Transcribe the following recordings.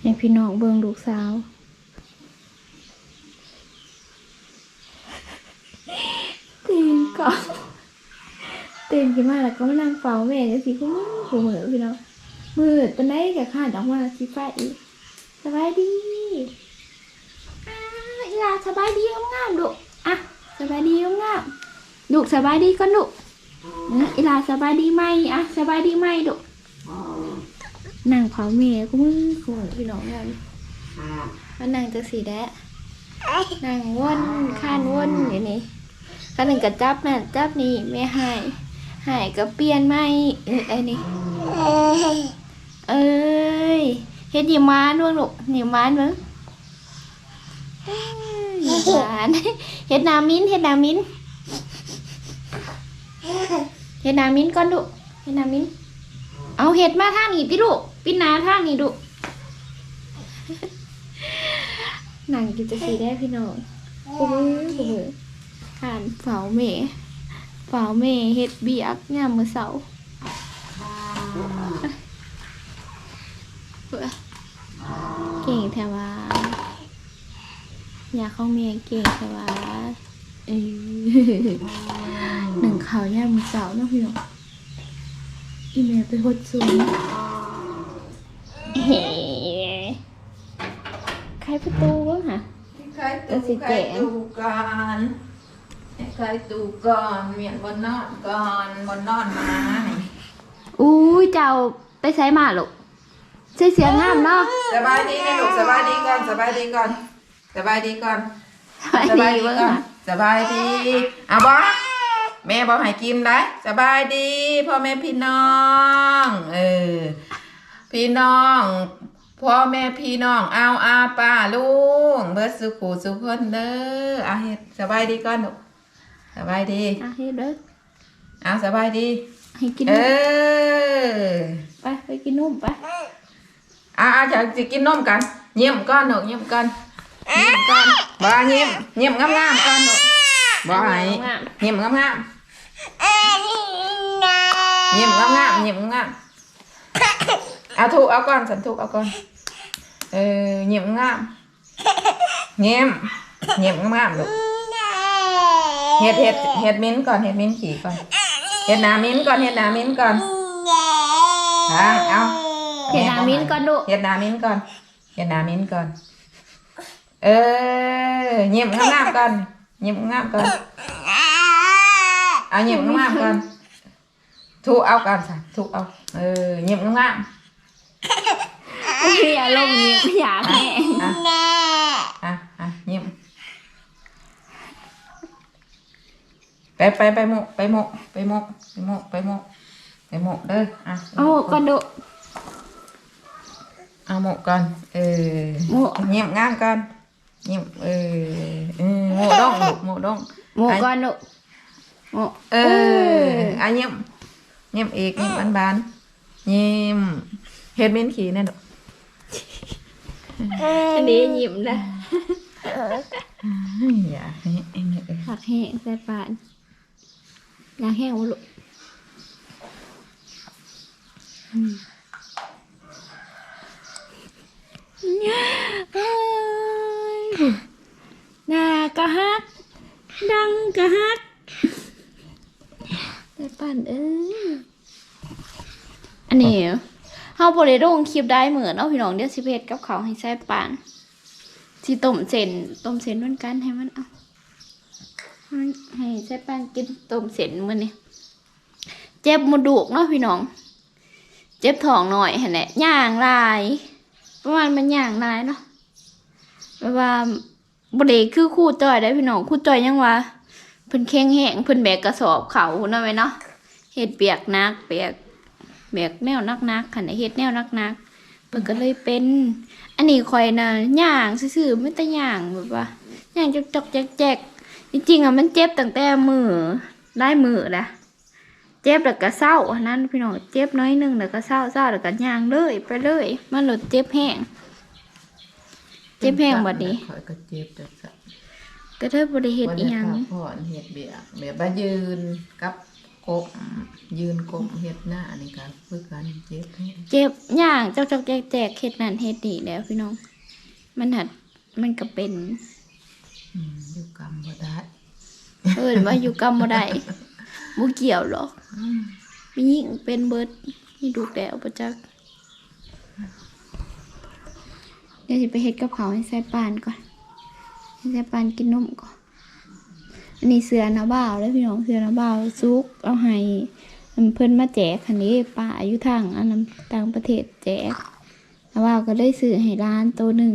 ให้พี่น้องเบิ่งลูกสาว ตื่นก่อนตื่นขึ้นมาแล้วก็มานั่งเฝ้าแม่จังซี่กูมือกูมือพี่น้องมืดปานใดก็ข้านออกมาสิไปอีกสบายดีอ่าอีหลาสบายดีงามๆลูกอะสบายดีงามๆลูกสบายดีก่อนลูกเอออีหลาสบายดีไหมอะสบายดีไหมลูก นั่งเผาแม่กูมือกูมือพี่น้องกันมานั่งจังสีแดะนั่งวนข้านวนอย่างนี้ข้างหนึ่งก็จับนั่นจับนี่ไม่ใหายหายก็เปลี่ยนไม่เอ้ยไอ้นี่เอ้ยเฮ็ดหยิมมานเบิ่งลูกหยิมมานเบิ่งเอ้ยหยิมมานเฮ็ดนามิ้นเฮ็ดนามิ้นเฮ็ดนามิ้นก่อนลูกเฮ็ดนามิ้นเอาเฮ็ดมาทางนี้พี่ลูก ปิ้นหนาทางนี้ลูกนั่งกินจะสีได้พี่น้องโอ้โหโอ้โหอ่านเฝ้าเมเฝ้าเมเฮ็ดเบียกยามมื้อเช้าเก่งแท้ว่าอยากเข้าเมียเก่งแท้ว่าเออหนึ่งข่าวยามมื้อเช้าเนาะพี่น้องอีเมลไปหดสูงเฮ้ ใครประตูวะฮะใครตูใครตูก่อนใครตูก่อนเมียนบนนอนก่อนบนนอนมานี่อู้ยเจ้าไปใช้มาลูกใช้เสียงงามเนาะสบายดีนะลูกสบายดีก่อนสบายดีก่อนสบายดีก่อนสบายดีเบิ่งก่อนนะสบายดีอะบอแม่บอกให้กินได้สบายดีพ่อแม่พี่น้อง เออ พี่น้องพ่อแม่พี่น้องเอาอาป้าลุงเบิร์ดสุขูสุขคนเด้ออะเฮ็ดสบายดีก่อนลูกสบายดีอะเฮ็ดเด้ออะสบายดีให้กินเอนุ่มอไปไปกินนุ่มไปอะอะจะจะกินนมกันเยี่ยมก่อนหนูเยี่ยมก่อนเยี่ยมก่อนบ่เยี่ยมเยี่ยมงามๆก่อนหนูบ่ให้เยี่ยมงามๆเยี่ยมงามๆเยี่ยมงามๆเอาถูกเอาก่อนสันถูกเอาก่อนเออเยี่ยมงามเยี่ยมเยี่ยมงาม ๆลูกเฮ็ดเฮ็ดเฮ็ดมิ้นก่อนเฮ็ดมิ้นขี่ก่อนเฮ็ดหนามิ้นก่อนเฮ็ดหนามิ้นก่อนอะเอาเห็นอามินก่อนดุเฮ็ดหนามิ้นก่ อนเฮ็ดหนามิ้นก่อนเออเงียบงามๆก่อนเงียบงามๆก่อนเอาเงียบงามๆก่อนถูกเอาก่อนสิถูกเอาเออเงียามอารมณ์เงียบอยากแม่อะอะอะเงียบไปไปไปหมกไปหมกไปหมกไปหมกไปหมกไปหมกเด้ออะเอาก่อนดุเอาหมกก่อนเออหมกเงียบงามก่อนเงียบเออเออหมกดองลูกหมกดองหมูก่อนดุหมูเอออะเงียบเงียบอีกเงียบบานบานๆเงียบเฮ็ดเม้นขี่แน่ดอก อันนี้ยิ้มนะอย่าให้เอ็งเอ้ยผักแห้งใส่ปานอยากแห้งวะลูกอืมเอ้ยหน้ากะฮัก ดังกะฮักแต่ป่านเอ้ยอันนี้ เฮาบ่ได้ลงคลิปได้เหมือนเนาะพี่น้องเดี๋ยวสิเฮ็ดกับเขาให้ใส่ปานสิต้มเส้นต้มเส้นเหมือนกันให้มันเอาให้ให้ใส่ปานกินต้มเส้นมื้อนี้เจ็บมดูกเนาะพี่น้อง เจ็บท้องหน่อยหั่นแหละย่างลายประมาณมันย่างลายเนาะแบบว่าบ่ได้คือคู่จ้อยได้พี่น้องคู่จ้อยยังว่าเพิ่นแข็งแห้งเพิ่นแบกกระสอบเขาเนาะแม่เนาะเฮ็ดเปียกนักเปียก แบกแนวนักๆคันได้เฮ็ดแนวนักๆเพิ่นก็เลยเป็น อันนี้ข่อยน่ะย่างซื่อๆไม่แต่ย่างแบบว่าย่างจอกๆแจกๆจริงๆอะมันเจ็บตั้งแต่มือได้มือนะเจ็บแล้วก็เศร้าอันนั้นพี่น้องเจ็บน้อยหนึงแล้วก็เศร้าเศร้าแล้วก็ย่างเลยไปเลย มันลดเจ็บแห้งเจ็บแห้งบัดนี้ข่อยก็เจ็บแต่สัก็ได้บ่ได้เฮ็ดอีหยังวันนี้พักผ่อนเฮ็ดเบียกแบบว่ายืนกับค กบยืนกบเฮ็ดหน้านี่ก็คือกันเจ็บแฮงเจ็บย่างจอกจอกแจกแจกเฮ็ดนั่นเฮ็ดนี่แล้วพี่น้อง มันหัดมันก็เป็นอืมอยู่กรรมบ่ได้เอิ้นว่าอยู่กรรมบ่ได้บ่เกี่ยวหรอกมีหญิงเป็นเบิดมีลูกแล้วบ่จักเดี๋ยวสิไปเฮ็ดกับเขาวให้ใส่ปานก่อนให้ใส่ปานกินนมก่อน อันนี้เสือนาบ่าวแล้วพี่น้องเสือนาบ่าวซุกเอาให้เพิ่นมาแจกคันนี้ป้าอยู่ทางอันนั้นต่างประเทศแจกนาบ่าวก็ได้ซื้อให้ร้านตัวหนึ่ง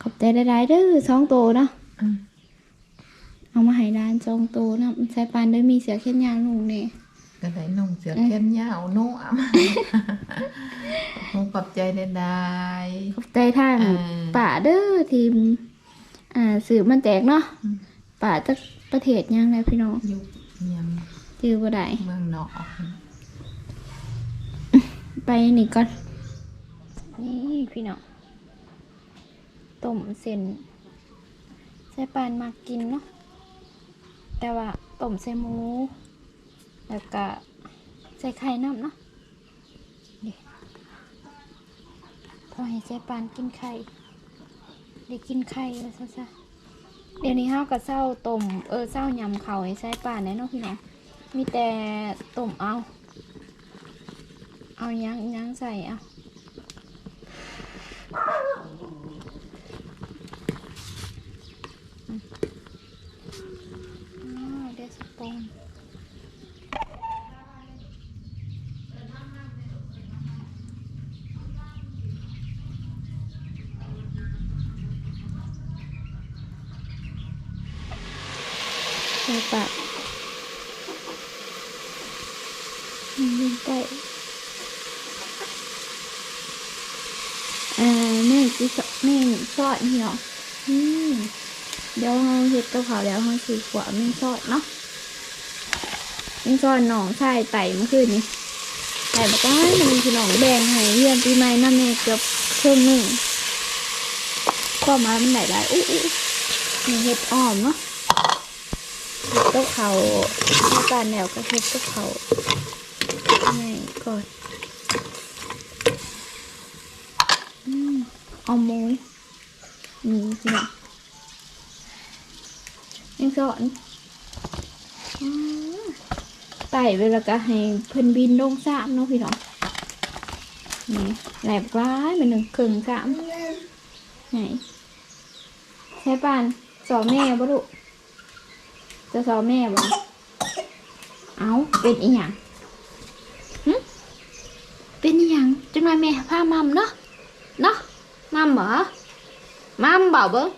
ขอบใจได้ๆเด้อสองตัวเนาะอืมเอามาให้ร้านสองตัวนะใส่ปานเด้อมีเสือแค่ยางลุงเนี่ยก็ได้นุ่งเสื้อแขนยาวนุ่มคงขอบใจได้ได้ขอบใจทางเออป่าเด้อทีมอ่าสื่อมันแจกเนาะอืม ป่าจากประเทศยังไงพี่น้องอยู่ยังจือบ่ได้เมืองนอกไปนี่ก่อนนี่พี่น้องต้มเส้นใส่ปานมากกินเนาะแต่ว่าต้มใส่หมู แล้วก็ใส่ไข่น้ำเนาะนี่พอให้ใส่ปานกินไข่ได้กินไข่แล้วซะซะ เดี๋ยวนี้เฮากับเศร้าต้มเออเศร้ายำเขาให้ใส่ป่านแน่นอนพี่น้องมีแต่ต้มเอา เอายังยังใส่อะอืมอ้าวเดสปอนใส่ ปากอืมใกล้อ่าแม่จิสแม่ซอดนี่เหรออืมเดี๋ยวเราเห็ดกับเขาแล้วเราสีขวาแม่ซอดเนาะแม่ซอดหนองใช่ไต่เมื่อคืนนี้ไต่บอกว่ามันคือหนองแดงให้เยี่ยมปีใหม่น้าแม่เกือบครึ่งหนึ่งก็มามันไหลได้อู้อู้มีเห็ดอ่อมเนาะ กับเขาในการแนวก็เห็ดกับเขาง่ายก่อนอืมเอาโมยนี่สินะยังสอนอไต่เวลาก็ให้เพิ่นบินลงสามเนาะพี่น้องนี่แหลบร้ายมันหนึ่งครึ่งสามไหนใช่ปานสอนแม่บ่ลูก จะสอนแม่บ่เอาเป็นอีหยังหึเป็นอีหยังจังไรแม่พามัมเนาะ nó mam bỏ mam bỏ bớt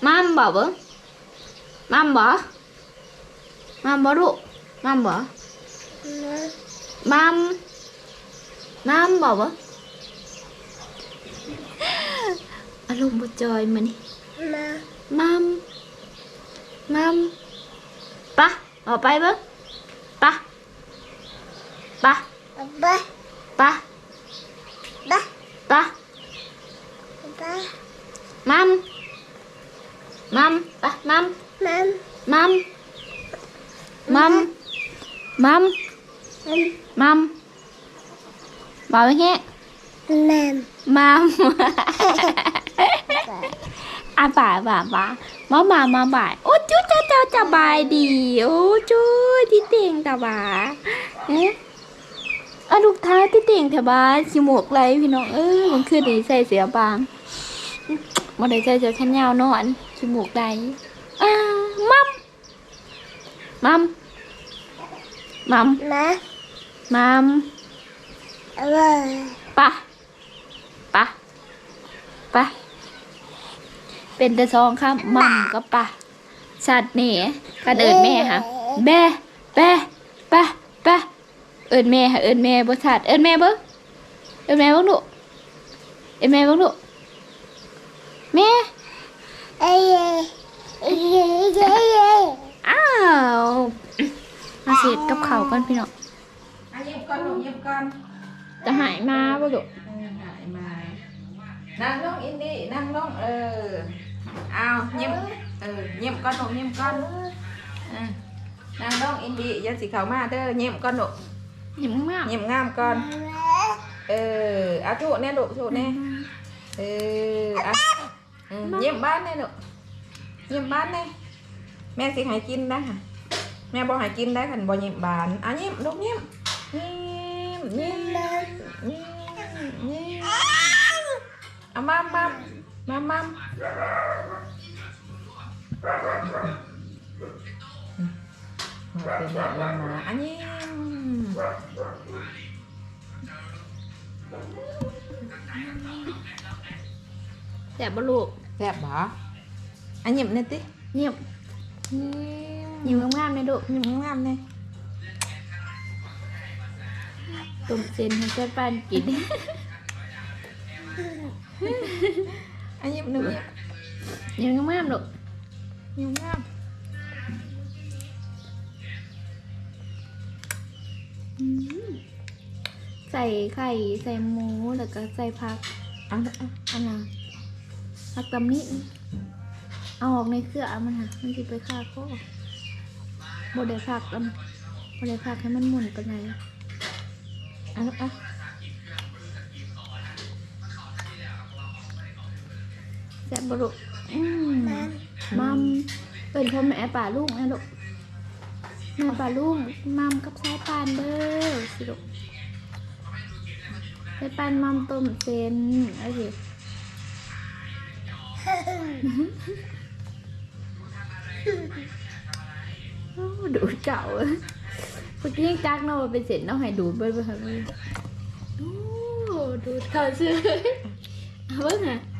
mam bỏ bớt mam bỏ mam bỏ đủ mam bỏ mam mam bỏ bớt à lùng một trời mình mam Mom. Pa, mau pai bớt. Pa. Pa. Pa. Pa. Pa. Pa. Pa. Mom. Mom, pa, mom. Mom. Mom. Mom. Mom. Mom. Mời nghe. Mom. Mom. Mam. à bà bà bà má bà má bà ô chú cháu cháu chào bài đi ô chú đi tiền chào bà Ê. อะลูกท้าที่เต่งแถวบ้านชิหมวกไรพี่น้องเออมันคือดีใส่เสียบางมาได้ใจเจอแค่ยาวนอนชิหมวกไรอ่ามัมมัมมัมมัมปะปะปะ เป็นแต่ซองครับมัมก็ปะสัตว์นี่กันเอิดแม่ค่ะแบะแบะแบะแบะเอิญแม่ค่ะเอิญแม่บ่ชัดเอิญแม่เบิ่งเอิญแม่เบิ่งลูกเอิญแม่เบิ่งลูกแม่อ้าวมาเสร็จกับเขาวก่อนพี่น้องอะเย็บก่อนลูกเย็บก่อนจะหายมาบ่ลูกเออหายมา นั่งลงอินดี้นั่งลงเออเอาเย็บเออเย็บก่อนลูกเย็บก่อนเออนางน้องอินดี้อยันสิเขามาเด้อเยี่ยมก่อนลูกยิ้มมากเยี่ยมงามก่อนเออเอาถูกแน่ลูกถูกแน่เอออะอืมเยี่ยมบ้านแน่ลูกเยี่ยมบ้านแน่แม่สิให้กินได้ค่ะแม่บอกให้กินได้ค่ะบ่เยี่ยมบ้านอะเยี่ยมลูกเยี่ยมเยี่ยมเยี่ยมเยี่ยม เยี่ยมเอามัมมัมมัมมัมมาเป็นแบบลงมาอันนี้แสบบ่ลูกแซ่บบ่อันหยิบหนี่อยติเงียบหยิบยิ้มงามๆเลยลูกหยิบงามๆเลยต้มเส้นให้ใส่ปานกิน อันหยิบหนึ่งยิ้มงามๆลูกหยิบงามอืมใส่ไข่ใส่หมูแล้วก็ใส่ผักเอาละเอาอันน่ะผักตำนิดเอาออกในเครือเอามันค่ะมันสิไปฆ่าข้อบ่ได้ผักอันบ่ได้ผักให้มันหมุนไปไหนใดเอาละ แซ่บบ่ลูกอืมมัมเป็นพ่อแม่ป่าลูกนะลูกแม่ป่าลูกมัมกับสายปานเด้อสิลูกสายปานมัมต้มเส้นโอเคโอ้ดูดเก่าเอ้ยเมื่อกี้ยังจักเนาะว่าเป็นเสร็จเนาะให้ดูดเบิ้ลไปค่ะพี่โอ้ดูดเก่าซื้อเอาเบิ้งอะอืม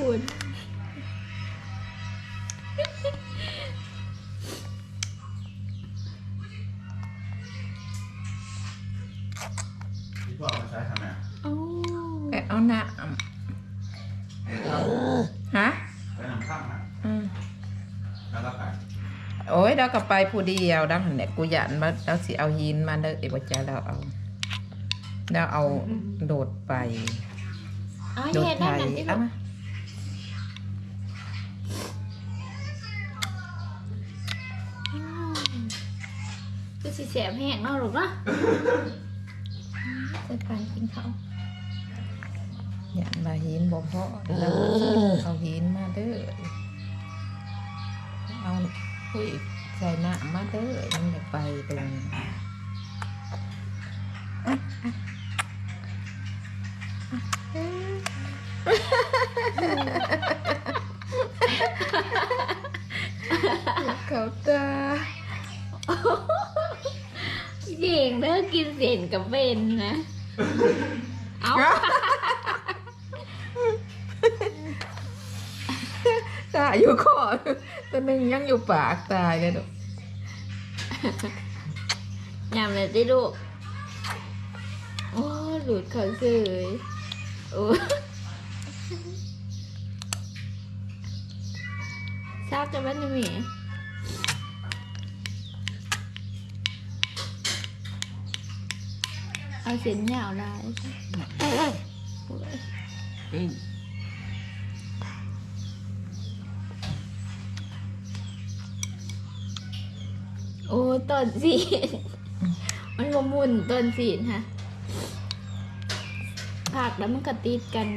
บุญที่พ่อเอามาใช้ทำไมอะโอ้แกะเอาหน้าฮะไปนำข้ามนะอืมแล้วก็ไปโอ้ยเราก็ไปผู้เดียวดังหันเนี่ยกูหยันมาเราสิเอาหินมาเด้อเอ้ยบ่จ้าเราเอา เราเอาโดดไปเอาโดดเฮ็ดไทนั่นยนั่นที่เอามาคือสิแสบแห้งเนาะลูกเนาะใส่ปานกินข้าวหยันมาหินบ่พอเราเอาหินมาเด้อเอาคุยใส่หน้ามาเด้อยังจะไปตรง เขาตาเก่งเด้อกินเส้นกับเป็นนะ เอาตาอยู่คอตัวหนึ่งยังอยู่ปากตายเลยลูกยำเลยสิลูก โอ้ หลุดเขาเสยโอ้ ทราบจะบ้านนี่มีเอาเส้นยาวได้โอ้ต้นสีนมันบมุนต้นสีนฮะผักแล้วมันก็ติดกัน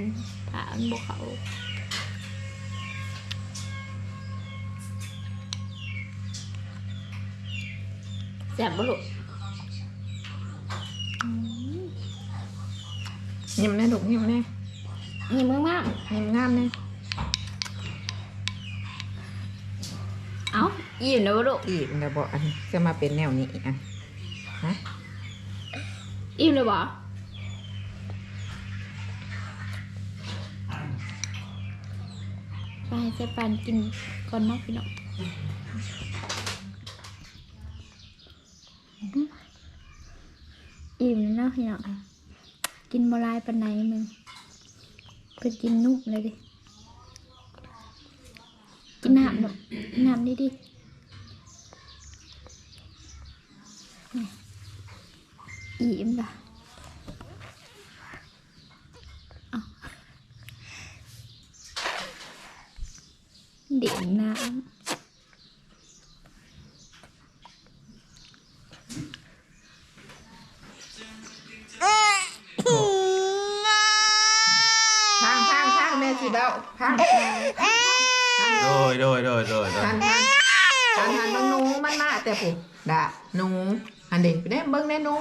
ผ่ามันบกเขาแสบบ่ลูกอืมยิ้มแน่ลูกยิ้มแน่นี่มึงมากยิ้มงามแน่เอ้าอิ่มแล้วบ่ลูกอีกแล้วบอกอันจะมาเป็นแนวนี้อีกอันฮะอิ่มเลยบ่ ไปให้เซปานกินก่อนเนอกพี่น้องอิ่มแล้วเนาะพี่น้องกินบหลายปันไหนมึงเพื่อกินนุ่มเลยดิ กินน้ำดอกกินน้ำดิดิอิ่มละเอา กินน้ำ พังพังพังแม่สิเบ้าพังพัง โดยโดยโดยโดยโดย ทันทันทันทันเบิ่งหนูมันมาแต่ผมด่า หนูอันเด็กไปได้เบิ่งแน่หนู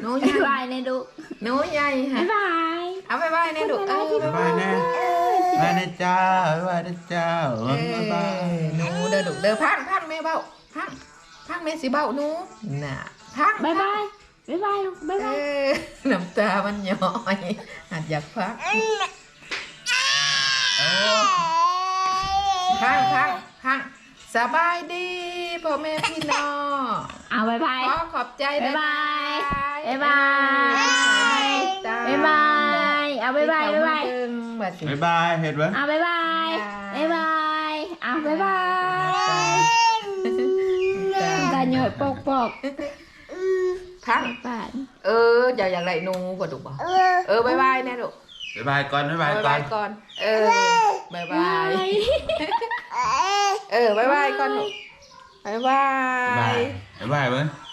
หนูใหบ๊ายญ่บายนะดุหนูใหญ่ฮะบ๊ายบายเอาไปบายแน่ดุเออบ๊ายบายแน่บ๊ายบายนะเจ้าบ๊ายบายนะเจ้าเอบ๊ายบายอหนูเด้อดุเด้อพังพังแม่เบ้าพังพังแม่สิเบ้าหนูน่ะพังบ๊ายบายบ๊ายบายลูกบ๊ายเอบายอน้ำตามันย้อยอาจอยากพักพังพังพัง สบายดีพ่อแม่พี่น้องเอาบ๊ายบาย ขอขอบใจบ๊ายบายนะบ๊ายบายบ๊ายบายเอาบ๊ายบายบ๊ายบายบัดสิบ๊ายบายเห็นไหมเอาบ๊ายบายบ๊ายบายเอาบ๊ายบายตาหยดปอกปอกพังป่านเอออย่าอยากไรหนูกว่าดุบ่เออบายบายแน่ดุบ๊ายบายก่อนบ๊ายบายบายก่อบานยก่อน เออ บายบาย เออบายบายก่อนดุบายบาบ๊ายบายยบ๊ายบายเบิ้ง